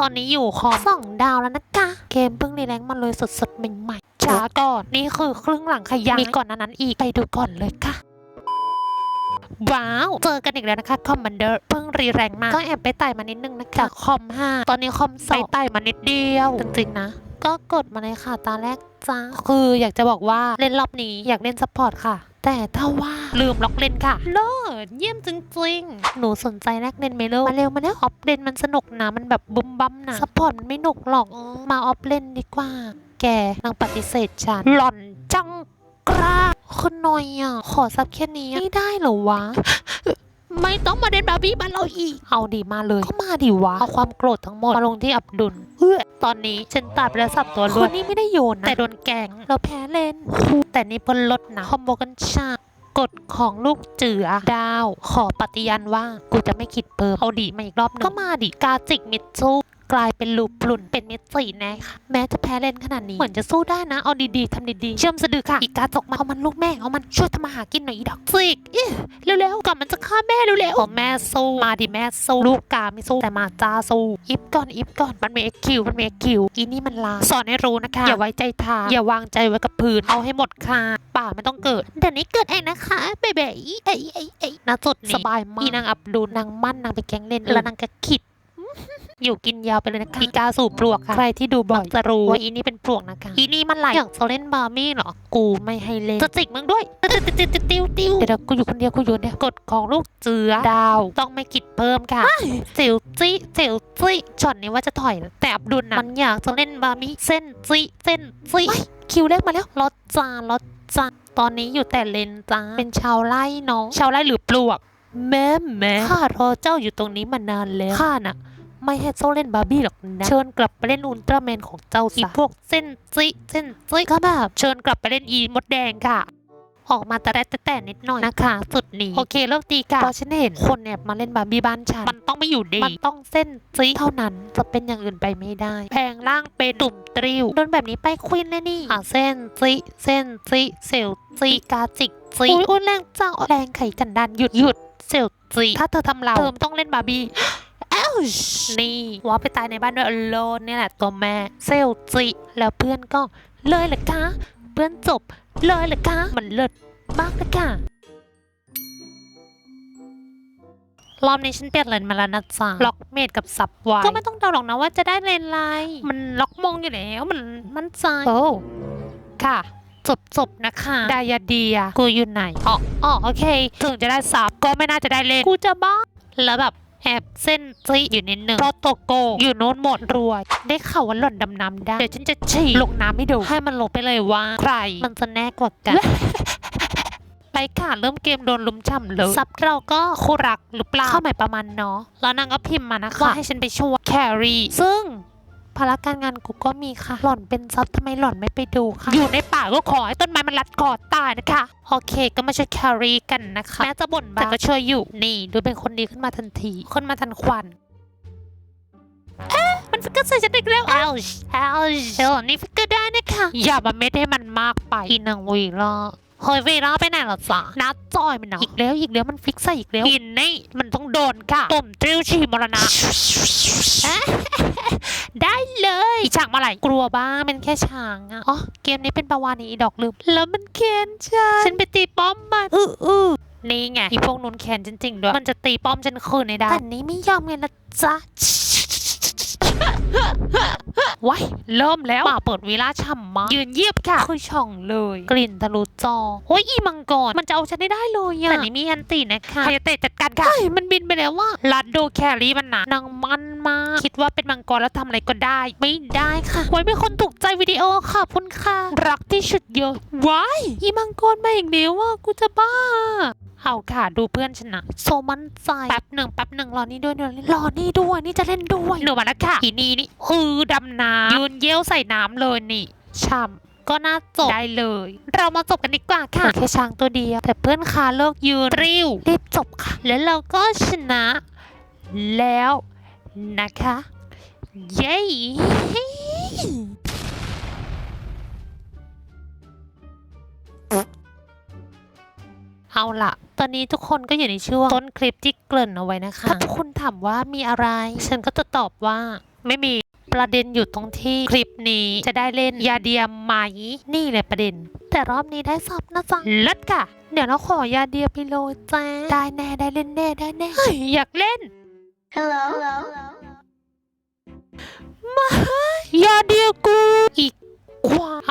ตอนนี้อยู่คอมสองดาวแล้วนะคะเกมเพิ่งรีแรงมาเลยสดๆใหม่ๆช้าก่อนนี่คือครึ่งหลังขยังมีก่อนหนานั้นอีกไปดูก่อนเลยค่ะว้าว เจอกันอีกแล้วนะคะคอมมานเดอร์เพิ่งรีแรงมาก็แอบไปไต่มานิดนึงนะคะจากคอม 5 ตอนนี้คอมสองไปไต่มานิดเดียว จริงๆนะ ก็กดมาเลยค่ะตาแรกจ้าคืออยากจะบอกว่าเล่นรอบนี้อยากเล่นซัพพอร์ตค่ะ แต่ถ้าว่าลืมล็อกเล่นค่ะเลิศเยี่ยมจริงๆ หนูสนใจแลกเล่นไหมเร็วมาเร็วมาเร็วออฟเล่นมันสนุกนะมันแบบบุ้มบั้มนะซัพพอร์ตมันไม่หนุกหรอกมาออฟเล่นดีกว่า แกนางปฏิเสธฉันหล่อนจังกล้าคุณหน่อยอะขอซับแค่นี้ไม่ได้เหรอวะ ไม่ต้องมาเด่นบาร์บี้บ้านเราอีก เอาดีมาเลยก็มาดิวะ เอาความโกรธทั้งหมดมาลงที่อับดุลเฮ้ยตอนนี้ฉันตัดไปแล้วสับตัวรวดนี่ไม่ได้โยนนะแต่โดนแกล้งเราแพ้เล่น แต่นี่เพิ่นลดนะคอมโบกันชากฎของลูกเจือดาว ขอปฏิญาณว่า กูจะไม่คิดเพิ่มเอาดีมาอีกรอบหนึงก็มาดิกาจิกมิดซู กลายเป็นลูปหลุนเป็นเมิดสีน่ค่ะแม้จะแพ้เล่นขนาดนี้เหมือนจะสู้ได้นะ เอาดีๆทำดีๆเชื่อมสะดือค่ะ อีกาจกมาเอามันลูกแม่เอามันช่วยทำมาหากินหน่อยอีดอกจิกเอ๊ะเร็วๆก่อนมันจะฆ่าแม่เร็วๆพอแม่สู้มาดิแม่สู้ลูกกาไม่สู้แต่มาจ้าสู้อิฟก่อนอิฟก่อนมันมีเอ็กคิวมันมีเอ็กคิวอีนี่มันลาสอนให้รู้นะคะอย่าไว้ใจทางอย่าวางใจไว้กับพื้นเอาให้หมดค่ะป่าไม่ต้องเกิดเดี๋ยวนี้เกิดเองนะคะเบเบเอ้ยเอ้ยเอ้ยณจุดนี้สบายมากอีนางอับดุลนางมั่นนางไปแกงเล่นแล้วนางก็ขิด อยู่กินยาวไปเลยนะคะอีกาสู่ปลวกค่ะ ใครที่ดูบ่อยจะรู้ว่าอีนี่เป็นปลวกนะคะอีนี่มันไหลอยากจะเล่นบาร์มี่เหรอ กูไม่ให้เล่นจะจิกมึงด้วยติวติวติวติวติวเดี๋ยวกูอยู่คนเดียวกูอยู่เนี่ยกฎของลูกเจือดาว ต้องไม่คิดเพิ่มค่ะเจียวจี้เจียวจี้ช็อตนี้ว่าจะถอยนะแต่อับดุลนะมันอยากจะเล่นบาร์มี่เส้นจี้เส้นจี้คิวแรกมาแล้วรถจ้ารถจ้าตอนนี้อยู่แต่เลนจ้าเป็นชาวไร่เนาะชาวไร่หรือปลวกแม่แม่ข้ารอเจ้าอยู่ตรงนี้มานานแล้วข้าน่ะ ไม่ให้เจ้าเล่นบาร์บี้หรอกนะ เชิญกลับไปเล่นอุลตร้าแมนของเจ้าซะอีพวกเส้นจิเส้นจิก็แบบเชิญกลับไปเล่นอีมดแดงค่ะ ออกมาแต่แรกแต่แต่นิดหน่อยนะคะสุดนี้ โอเคเลิกตีกันเพราะฉันเห็นคนเนี่ยมาเล่นบาร์บี้บ้านฉัน มันต้องไม่อยู่ดี มันต้องเส้นจิเท่านั้นจะเป็นอย่างอื่นไปไม่ได้ แพงล่างเป็นตุ่มตริวโดนแบบนี้ไปควินเลยนี่อะเส้นจิเส้นจิเซลจิกาจิกจิอุ้ยอุ้ยแรงจังแรงไข่กันดันหยุดหยุดเซลจิถ้าเธอทำเราเธอไม่ต้องเล่นบาร์บี้ นี่ว่าไปตายในบ้านด้วยอโลนนี่แหละตัวแม่ เซลจิ แล้วเพื่อนก็เลยเหรอคะ เพื่อนจบเลยเหรอคะ มันเลิศมากเลยค่ะรอบนี้ฉันเปลี่ยนเลนมาแล้วนะจ๊ะล็อกเมดกับสับไวก็ไม่ต้องเดาหรอกนะว่าจะได้เลนอะไร มันล็อกมงอยู่แล้ว มันมันใจโอ้ค่ะจบจบนะคะดายาเดียกูอยู่ไหนอ๋ออ๋อโอเค ถึงจะได้สับก็ไม่น่าจะได้เลนกูจะบ้าแล้วแบบ แอบเส้นจีอยู่นิดนึงเพราะโตโกอยู่โน้นหมดรวย ได้ข่าวว่าหล่อนดำน้ำได้ เดี๋ยวฉันจะฉี่ลงน้ำให้ดู ให้มันลงไปเลยว่า ใคร มันจะแน่กว่ากัน ไปค่ะ เริ่มเกมโดนลุมช่ำเลย ซับเราก็คู่รักหรือเปล่าเข้าหมายประมาณเนาะ แล้วนางก็พิมพ์มานะคะว่าให้ฉันไปช่วยแครี่ซึ่ง ภารการงานกูก็มีค่ะ หล่อนเป็นซับทำไมหล่อนไม่ไปดูคะอยู่ในป่าก็ขอให้ต้นไม้มันรัดคอตายนะคะ โอเค ก็มาช่วยแครี่กันนะคะแม้จะบ่นบ้างแต่ก็ช่วยอยู่นี่ดูเป็นคนดีขึ้นมาทันทีขึ้นมาทันควันมันฟิกเกอร์ใส่ฉันอีกแล้วเอลชเอลชเอลนี่ฟิกเกอร์ได้นะคะอย่ามาเม็ดให้มันมากไปอีนางวีล่า เฮ้ยวีล่าไปไหนล่ะจ๊ะนัดจอยมันเนาะอีกแล้วอีกแล้วมันฟิกใส่อีกแล้วอินนี่มันต้องโดนค่ะตุ่มตริวชีมรณะได้เลยอีฉากมาไหลกลัวบ้างเป็นแค่ช้างอะอ๋อเกมนี้เป็นประวานีอีดอกลืมแล้วมันแค้นฉันฉันไปตีป้อมมันอืออือนี่ไงอีพวกนุนแค้นจริงๆด้วยมันจะตีป้อมฉันคืนในได้แต่นี้ไม่ยอมไงนะจ๊ะ ว้ายเริ่มแล้วป่าเปิดวีล่าช่ำมากยืนเยียบค่ะคือช่องเลย กลิ่นทะลุจอโอ้ยอีมังกรมันจะเอาฉันได้ได้เลยอะแต่นี่มีอันตีนะคะใครจะเตะจัดการค่ะเฮ้ยมันบินไปแล้วว่าลัดโดแครี่มันนะนางมันมากคิดว่าเป็นมังกรแล้วทำอะไรก็ได้ ไม่ได้ค่ะโอ้ยเป็นคนถูกใจวิดีโอขอบคุณค่ะรักที่สุดเยอะว้ายอีมังกรมาอีกแล้วว่ากูจะบ้า เอาค่ะดูเพื่อนชนะโซมันใจแป๊บหนึ่งแป๊บหนึ่งรอนี่ด้วยเดี๋ยวรอนี่ด้วยนี่จะเล่นด้วยหนูมาแล้วค่ะอีนี่นี่อือดำน้ำยืนเยี่ยวใส่น้ำเลยนี่ช่ำก็น่าจบได้เลย เรามาจบกันดีกว่าค่ะแค่ช้างตัวเดียวแต่เพื่อนคาเลิกยืนริ้วรีบจบค่ะ แล้วเราก็ชนะ แล้วนะคะ เย้เอาล่ะ ตอนนี้ทุกคนก็อยู่ในช่วงต้นคลิปที่เกริ่นเอาไว้นะคะ ถ้าทุกคนถามว่ามีอะไร ฉันก็จะตอบว่าไม่มีประเด็นอยู่ตรงที่คลิปนี้จะได้เล่นยาเดียมไหมนี่เลยประเด็น แต่รอบนี้ได้ซับนะจ๊ะเลิศค่ะ เดี๋ยวเราขอยาเดียไปโรยจ้าได้แน่ได้เล่นแน่ได้แน่เฮ้ยอยากเล่น Hello. ยาเดียวกูอีกกว่าเอา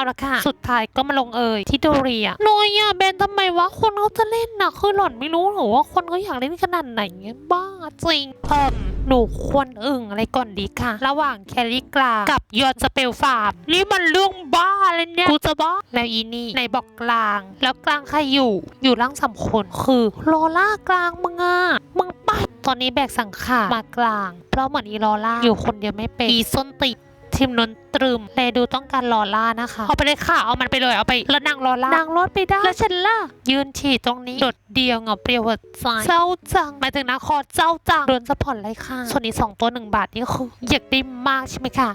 ละค่ะ สุดท้ายก็มาลงเอยที่โดเรียลอยอะเบนทำไมวะคนเขาจะเล่นนะคือหล่อนไม่รู้หรอว่าคนเขาอยากเล่นขนาดไหนเนี่ยบ้าจริงเอิ่มหนูควรอึ่งอะไรก่อนดีค่ะ ระหว่างแคลรี่กลา กับยอนสเปลฟาร์มนี่มันเรื่องบ้าเลยเนี่ยกูจะบ้าแล้วอีนี่ในบอกกลาง แล้วกลางใครอยู่ อยู่ร่างสามคนคือโลล่ากลางมึงอะมึงไปตอนนี้แบกสังขารมากลาง เพราะเหมือนอีลอล่าอยู่คนเดียวไม่เป็นอีส้นติ ดทีมนนตรึมเลดูต้องการลอล่านะคะเอาไปเลยค่ะเอามันไปเลยเอาไปแล้วนางลอล่านางรอดไปได้แล้วฉันล่ะยืนฉี่ตรงนี้โดดเดียวเหงาเปรี้ยวหัวใจเจ้าจังหมายถึงนะคอเจ้าจังโดนสปอร์ตเลยค่ะส่วนนี้สองตัวหนึ่งบาทนี่คืออยากได้มากใช่ไหมคะ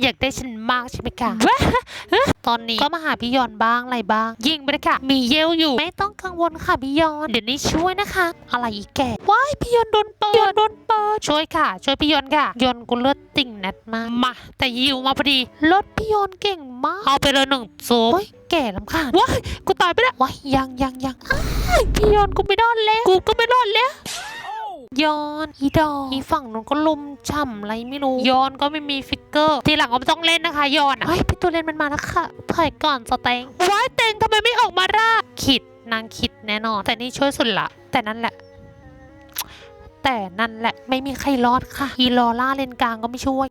อยากได้ฉันมากใช่ไหมคะตอนนี้ก็มาหาพี่ยอนบ้างอะไรบ้าง ยิงไปเลยค่ะ มีเยลอยู่ ไม่ต้องกังวลค่ะพี่ยอน เดี๋ยวนี้ช่วยนะคะ อะไรอีกแกว้ายพี่ยอนโดนเปิดพี่ยอนโดนเปิด ช่วยค่ะ ช่วยพี่ยอนค่ะ ยอนกูเลือดติ่งแนทมากมา แต่ยิวมาพอดีรถพี่ยอนเก่งมาก เอาไปเลยหนึ่งโซ่ว้ายแก่ลำคาญว้ายกูตายไปแล้วว้ายยังยังยังอ้ายพี่ยอนกูไม่รอดแล้ว กูก็ไม่รอดแล้ว ยอนอีดอกอีฝั่งนู้นก็ลุมฉ่ำอะไรไม่รู้ยอนก็ไม่มีฟิกเกอร์ ทีหลังก็ไม่ต้องเล่นนะคะยอนอะเฮ้ยพี่ตัวเล่นมันมาแล้วค่ะถอยก่อนสเต็งว้ายเต็งทำไมไม่ออกมาร่าคิดนางคิดแน่นอน แต่นี่ช่วยสุดละแต่นั่นแหละแต่นั่นแหละไม่มีใครรอดค่ะ อีลอล่าเลนกลางก็ไม่ช่วย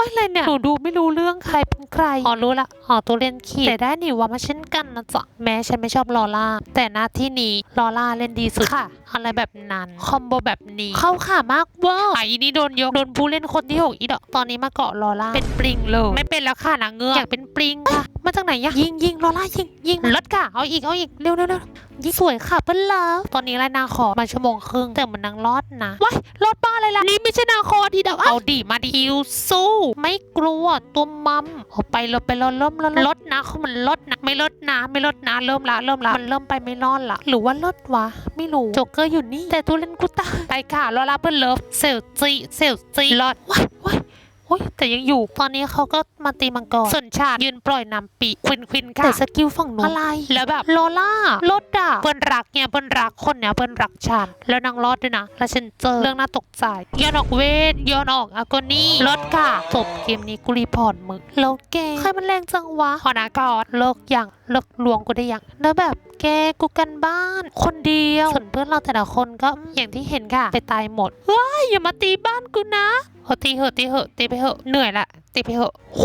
ว่าอะไรเนี่ยหนูดูไม่รู้เรื่องใครเป็นใครอ๋อรู้ละอ๋อตัวเล่นขีดแต่ได้หนิว่ามาเช่นกันนะจ๊ะแม้ฉันไม่ชอบลอล่า แต่หน้าที่นี้ลอล่าเล่นดีสุดค่ะ อะไรแบบนั้นคอมโบแบบนี้เข้าขามากเวอร์ไอ้นี่โดนยกโดนผู้เล่นคนที่หกอีดอกตอนนี้มาเกาะลอล่าเป็นปริงเลยไม่เป็นแล้วค่ะนางเงือกอยากเป็นปริงค่ะมาจากไหนยะยิงยิงลอล่ายิงยิงรถค่ะเอาอีกเอาอีกเร็วเร็วเร็ว ยิงสวยค่ะเพื่อนเลิฟตอนนี้ไรนาขอมาชั่วโมงครึ่งแต่มันนางรอดนะว้ายรอดบ้าอะไรล่ะนี่ไม่ใช่นาคอทีเดียวเอาดีมาดิอิวสู้ ไม่กลัวตัวมัมเอาไปเลยไปเลยเริ่มแล้วลดนะเขามันลดนะไม่ลดนะ ไม่ลดนะ เริ่มละเริ่มละมันเริ่มไปไม่รอดละหรือว่าลดวะไม่รู้โจกเกอร์อยู่นี่ แต่ตัวเล่นกูตายไปค่ะรอรับเพื่อนเลิฟเซลจีเซลจีรอดว้ายว้ายโอ้ยแต่ยังอยู่ตอนนี้เขาก็มาตีมังกรส่วนชาติยืนปล่อยนำปีกควินควินค่ะแต่สกิลฝั่งนู้นอะไร แล้วแบบโลล่าลดอะเพื่อนรักเนี่ยเพื่อนรักคนเนี่ยเพื่อนรักฉันแล้วนางรอดด้วยนะแล้วฉันเจอเรื่องน่าตกใจย้อนออกเวทย้อนออกอากอนี่ลดค่ะจบเกมนี้กูรีพอร์ตมึงแล้วแกใครมันแรงจังวะขอนากอดเลิกยังเลิกลวงกูได้ยังแล้วแบบ แกกูกันบ้าน คนเดียวส่วนเพื่อนเราแต่ละคนก็อย่างที่เห็นค่ะ ไปตายหมดว้ายอย่ามาตีบ้านกูนะเออตีเหอะตีเหอะตีไปเหอะเหนื่อยละตีไปเหอะโห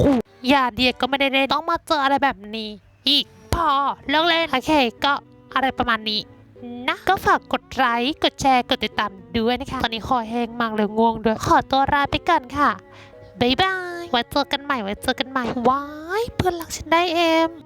อย่าเดียก็ไม่ได้เล่นต้องมาเจออะไรแบบนี้ อีกพอเลิกเล่นโอเคก็อะไรประมาณนี้นะก็ฝากกดไลค์กดแชร์กดติดตามด้วยนะคะ ตอนนี้คอแห้งมากเลยง่วงด้วย ขอตัวลาไปก่อนค่ะบ๊ายบายไว้เจอกันใหม่ไว้เจอกันใหม่ว้ายเพื่อนรักฉันได้เอ็ม